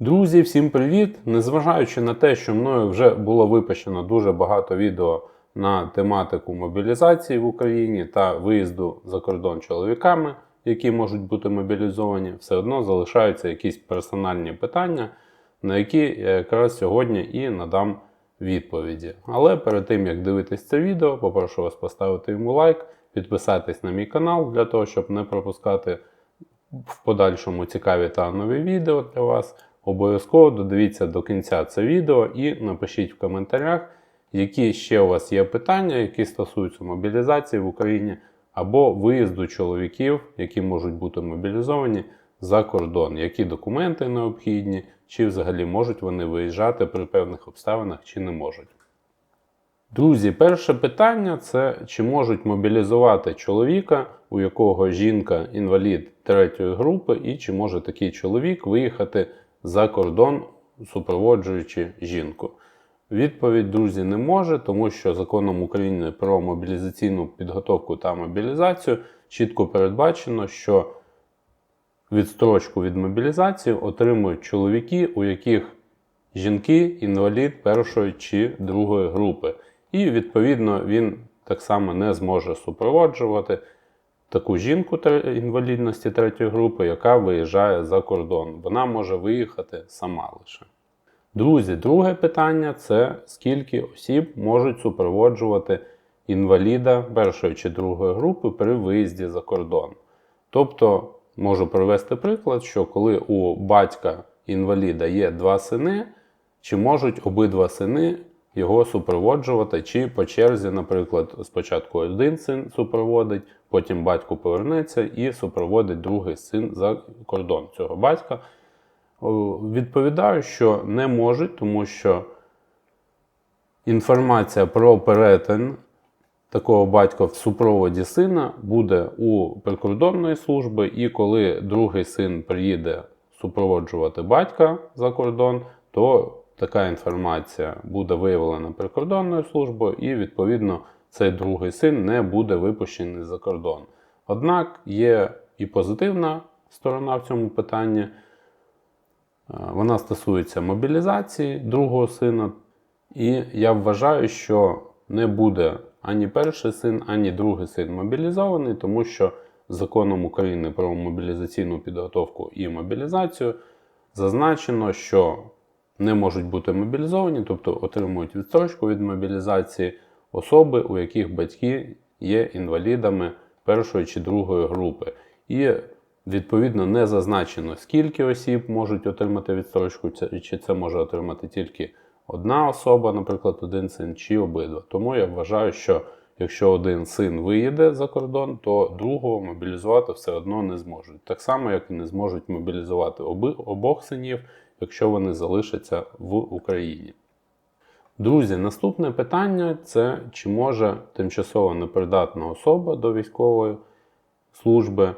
Друзі, всім привіт! Незважаючи на те, що мною вже було випущено дуже багато відео на тематику мобілізації в Україні та виїзду за кордон чоловіками, які можуть бути мобілізовані, все одно залишаються якісь персональні питання, на які я якраз сьогодні і надам відповіді. Але перед тим як дивитись це відео, попрошу вас поставити йому лайк, підписатись на мій канал для того, щоб не пропускати в подальшому цікаві та нові відео для вас. Обов'язково додивіться до кінця це відео і напишіть в коментарях, які ще у вас є питання, які стосуються мобілізації в Україні або виїзду чоловіків, які можуть бути мобілізовані за кордон, які документи необхідні, чи взагалі можуть вони виїжджати при певних обставинах, чи не можуть. Друзі, перше питання це чи можуть мобілізувати чоловіка, у якого жінка інвалід третьої групи, і чи може такий чоловік виїхати за кордон, супроводжуючи жінку. Відповідь, друзі, не може, тому що законом України про мобілізаційну підготовку та мобілізацію чітко передбачено, що відстрочку від мобілізації отримують чоловіки, у яких жінки інвалід першої чи другої групи. І, відповідно, він так само не зможе супроводжувати таку жінку інвалідності третьої групи, яка виїжджає за кордон. Вона може виїхати сама лише. Друзі, друге питання це скільки осіб можуть супроводжувати інваліда першої чи другої групи при виїзді за кордон. Тобто, можу привести приклад, що коли у батька інваліда є два сини, чи можуть обидва сини його супроводжувати, чи по черзі, наприклад, спочатку один син супроводить, потім батько повернеться і супроводить другий син за кордон цього батька. Відповідаю, що не можуть, тому що інформація про перетин такого батька в супроводі сина буде у прикордонної служби, і коли другий син приїде супроводжувати батька за кордон, то така інформація буде виявлена прикордонною службою, і відповідно цей другий син не буде випущений за кордон. Однак є і позитивна сторона в цьому питанні. Е, Вона стосується мобілізації другого сина. І я вважаю, що не буде ані перший син, ані другий син мобілізований, тому що законом України про мобілізаційну підготовку і мобілізацію зазначено, що не можуть бути мобілізовані, тобто отримують відстрочку від мобілізації особи, у яких батьки є інвалідами першої чи другої групи. І відповідно не зазначено, скільки осіб можуть отримати відстрочку, чи це може отримати тільки одна особа, наприклад, один син, чи обидва. Тому я вважаю, що якщо один син виїде за кордон, то другого мобілізувати все одно не зможуть. Так само, як і не зможуть мобілізувати обох синів, якщо вони залишаться в Україні. Друзі, наступне питання це чи може тимчасово непридатна особа до військової служби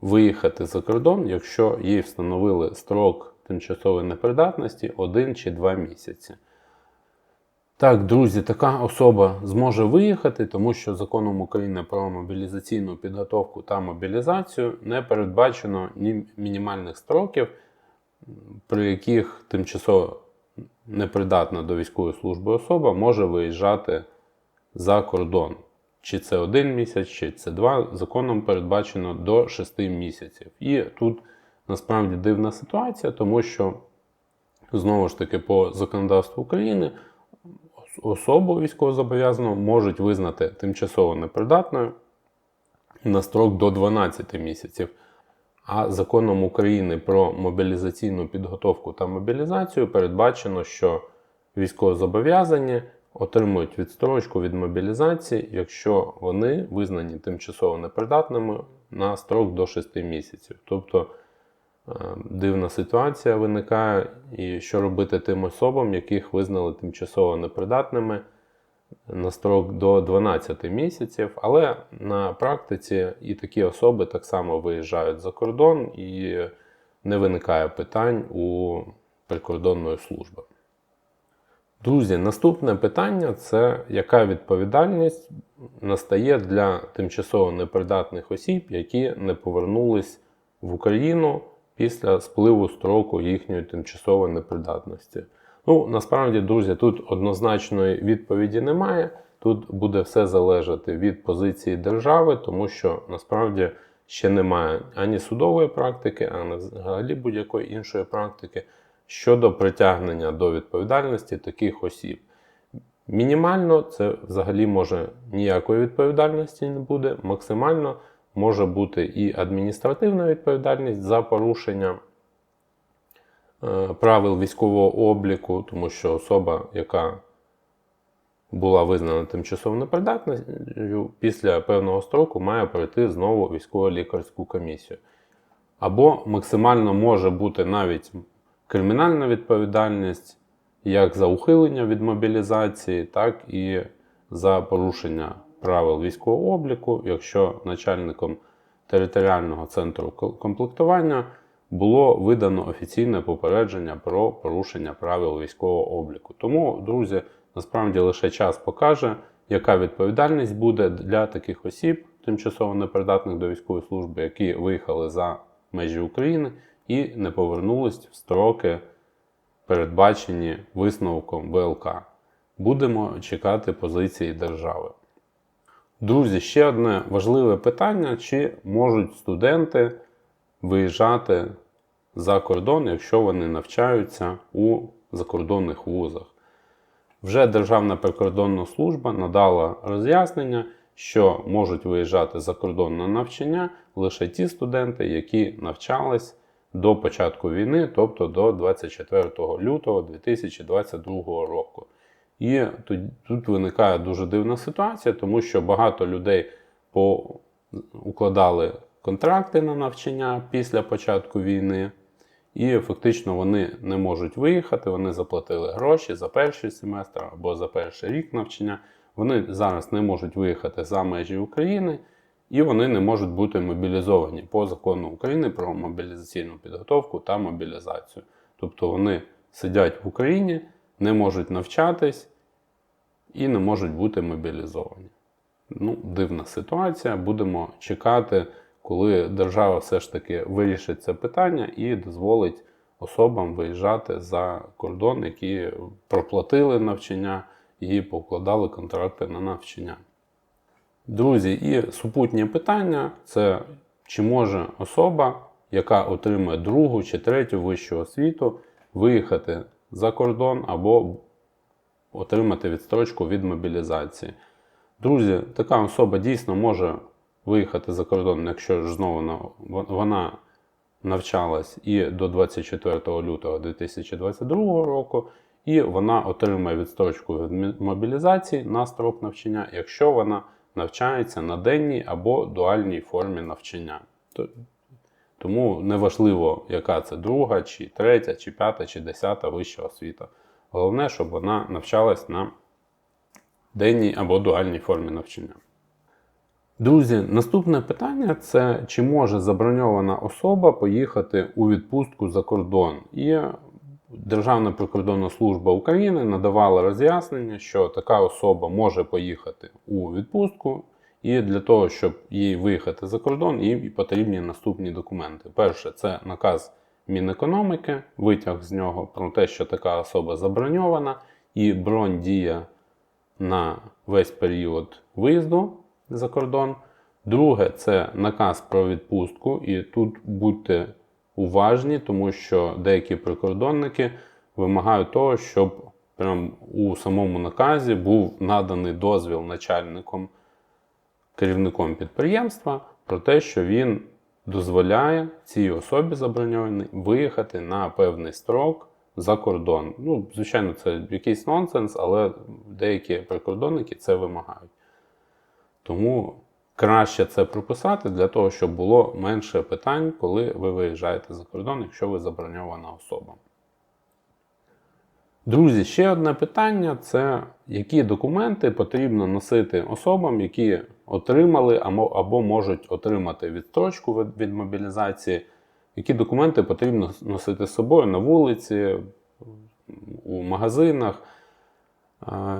виїхати за кордон, якщо їй встановили строк тимчасової непридатності 1 чи 2 місяці. Так, друзі, така особа зможе виїхати, тому що законом України про мобілізаційну підготовку та мобілізацію не передбачено ні мінімальних строків, при яких тимчасово непридатна до військової служби особа може виїжджати за кордон. Чи це один місяць, чи це два. Законом передбачено до 6 місяців. І тут насправді дивна ситуація, тому що знову ж таки по законодавству України особу військовозобов'язаного можуть визнати тимчасово непридатною на строк до 12 місяців. А законом України про мобілізаційну підготовку та мобілізацію передбачено, що військовозобов'язані отримують відстрочку від мобілізації, якщо вони визнані тимчасово непридатними на строк до 6 місяців. Тобто е, дивна ситуація виникає, і що робити тим особам, яких визнали тимчасово непридатними на строк до 12 місяців, але на практиці і такі особи так само виїжджають за кордон і не виникає питань у прикордонної служби. Друзі, наступне питання це яка відповідальність настає для тимчасово непридатних осіб, які не повернулись в Україну після спливу строку їхньої тимчасової непридатності. Ну, насправді, друзі, тут однозначної відповіді немає. Тут буде все залежати від позиції держави, тому що насправді ще немає ані судової практики, ані взагалі будь-якої іншої практики щодо притягнення до відповідальності таких осіб. Мінімально це взагалі може ніякої відповідальності не буде. Максимально може бути і адміністративна відповідальність за порушення правил військового обліку, тому що особа, яка була визнана тимчасово непридатною, після певного строку має пройти знову військово-лікарську комісію. Або максимально може бути навіть кримінальна відповідальність як за ухилення від мобілізації, так і за порушення правил військового обліку, якщо начальником територіального центру комплектування було видано офіційне попередження про порушення правил військового обліку. Тому, друзі, насправді лише час покаже, яка відповідальність буде для таких осіб, тимчасово непридатних до військової служби, які виїхали за межі України і не повернулись в строки, передбачені висновком ВЛК. Будемо чекати позиції держави. Друзі, ще одне важливе питання: чи можуть студенти виїжджати за кордон, якщо вони навчаються у закордонних вузах? Вже Державна прикордонна служба надала роз'яснення, що можуть виїжджати за кордон на навчання лише ті студенти, які навчались до початку війни, тобто до 24 лютого 2022 року. І тут, тут виникає дуже дивна ситуація, тому що багато людей по, укладали контракти на навчання після початку війни, і фактично вони не можуть виїхати, вони заплатили гроші за перший семестр або за перший рік навчання. Вони зараз не можуть виїхати за межі України, і вони не можуть бути мобілізовані по закону України про мобілізаційну підготовку та мобілізацію. Тобто вони сидять в Україні, не можуть навчатись і не можуть бути мобілізовані. Ну, Дивна ситуація. Будемо чекати, коли держава все ж таки вирішить це питання і дозволить особам виїжджати за кордон, які проплатили навчання і покладали контракти на навчання. Друзі, і супутнє питання це чи може особа, яка отримує другу чи третю вищу освіту, виїхати за кордон або отримати відстрочку від мобілізації. Друзі, така особа дійсно може виїхати за кордон, якщо ж знову вона навчалась і до 24 лютого 2022 року, і вона отримає відстрочку від мобілізації на строк навчання, якщо вона навчається на денній або дуальній формі навчання. Тому неважливо, яка це друга, чи третя, чи п'ята, чи десята вища освіта. Головне, щоб вона навчалась на денній або дуальній формі навчання. Друзі, наступне питання це чи може заброньована особа поїхати у відпустку за кордон. І Державна прикордонна служба України надавала роз'яснення, що така особа може поїхати у відпустку, і для того, щоб їй виїхати за кордон, їй потрібні наступні документи. Перше, це наказ Мінекономіки, витяг з нього про те, що така особа заброньована, і бронь діє на весь період виїзду за кордон. Друге, це наказ про відпустку, і тут будьте уважні, тому що деякі прикордонники вимагають того, щоб прям у самому наказі був наданий дозвіл начальником, керівником підприємства про те, що він дозволяє цій особі заброньованій виїхати на певний строк за кордон. Ну, звичайно, це якийсь нонсенс, але деякі прикордонники це вимагають. Тому краще це прописати для того, щоб було менше питань, коли ви виїжджаєте за кордон, якщо ви заброньована особа. Друзі, ще одне питання це які документи потрібно носити особам, які отримали або можуть отримати відстрочку від мобілізації, які документи потрібно носити з собою на вулиці, у магазинах.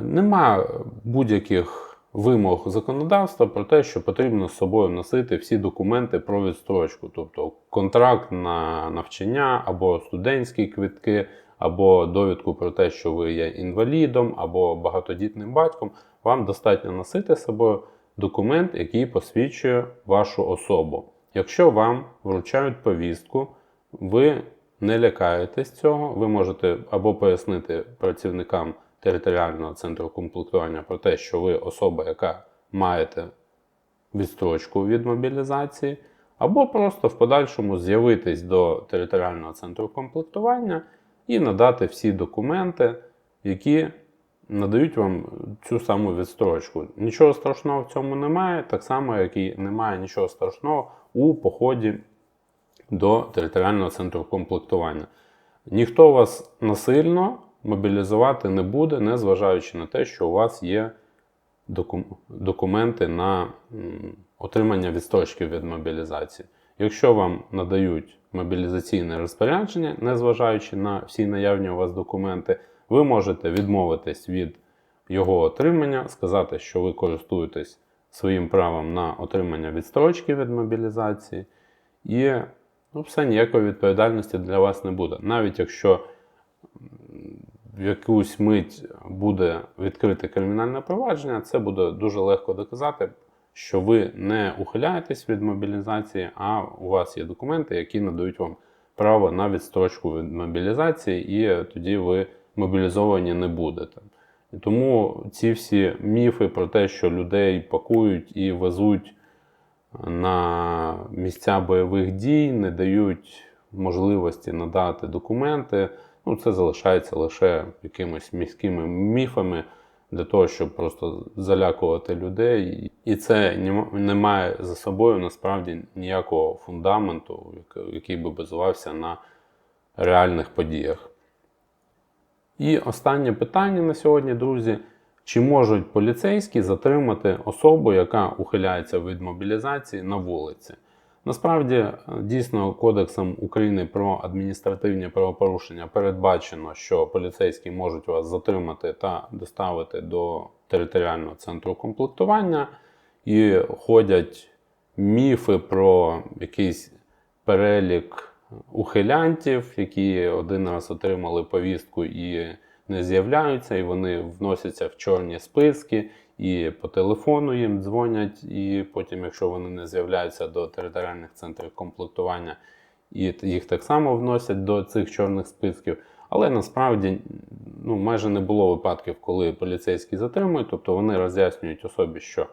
Нема будь-яких вимог законодавства про те, що потрібно з собою носити всі документи про відстрочку, тобто контракт на навчання або студентські квитки, або довідку про те, що ви є інвалідом або багатодітним батьком. Вам достатньо носити з собою документ, який посвідчує вашу особу. Якщо вам вручають повістку, ви не лякаєтесь цього, ви можете або пояснити працівникам територіального центру комплектування про те, що ви особа, яка маєте відстрочку від мобілізації, або просто в подальшому з'явитись до територіального центру комплектування і надати всі документи, які надають вам цю саму відстрочку. Нічого страшного в цьому немає, так само, як і немає нічого страшного у поході до територіального центру комплектування. Ніхто вас насильно мобілізувати не буде, незважаючи на те, що у вас є документи на отримання відстрочки від мобілізації. Якщо вам надають мобілізаційне розпорядження, незважаючи на всі наявні у вас документи, ви можете відмовитись від його отримання, сказати, що ви користуєтесь своїм правом на отримання відстрочки від мобілізації, і ну, все ніякої відповідальності для вас не буде. Навіть якщо в якусь мить буде відкрите кримінальне провадження, це буде дуже легко доказати, що ви не ухиляєтесь від мобілізації, а у вас є документи, які надають вам право на відстрочку від мобілізації, і тоді ви мобілізовані не будете. І тому ці всі міфи про те, що людей пакують і везуть на місця бойових дій, не дають можливості надати документи. Ну, це залишається лише якимись міськими міфами для того, щоб просто залякувати людей. І це не має за собою насправді ніякого фундаменту, який- би базувався на реальних подіях. І останнє питання на сьогодні, друзі. Чи можуть поліцейські затримати особу, яка ухиляється від мобілізації на вулиці? Насправді, е, дійсно, Кодексом України про адміністративні правопорушення передбачено, що поліцейські можуть вас затримати та доставити до територіального центру комплектування, і ходять міфи про якийсь перелік ухилянтів, які один раз отримали повістку і не з'являються, і вони вносяться в чорні списки, і по телефону їм дзвонять, і потім, якщо вони не з'являються до територіальних центрів комплектування, і їх так само вносять до цих чорних списків. Але насправді ну, майже не було випадків, коли поліцейські затримують, тобто вони роз'яснюють особі, що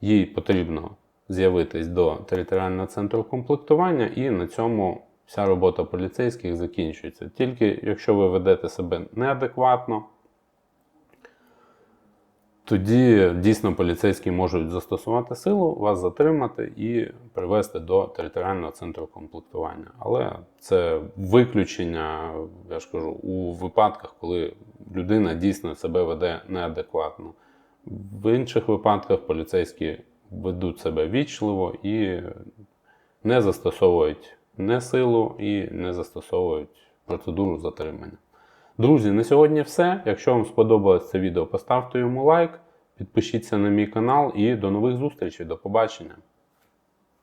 їй потрібно з'явитись до територіального центру комплектування, і на цьому вся робота поліцейських закінчується. Тільки якщо ви ведете себе неадекватно, тоді дійсно поліцейські можуть застосувати силу, вас затримати і привести до територіального центру комплектування. Але це виключення, я ж кажу, у випадках, коли людина дійсно себе веде неадекватно. В інших випадках поліцейські ведуть себе вічливо і не застосовують не силу і не застосовують процедуру затримання. Друзі, на сьогодні все. Якщо вам сподобалось це відео, поставте йому лайк, підпишіться на мій канал і до нових зустрічей. До побачення!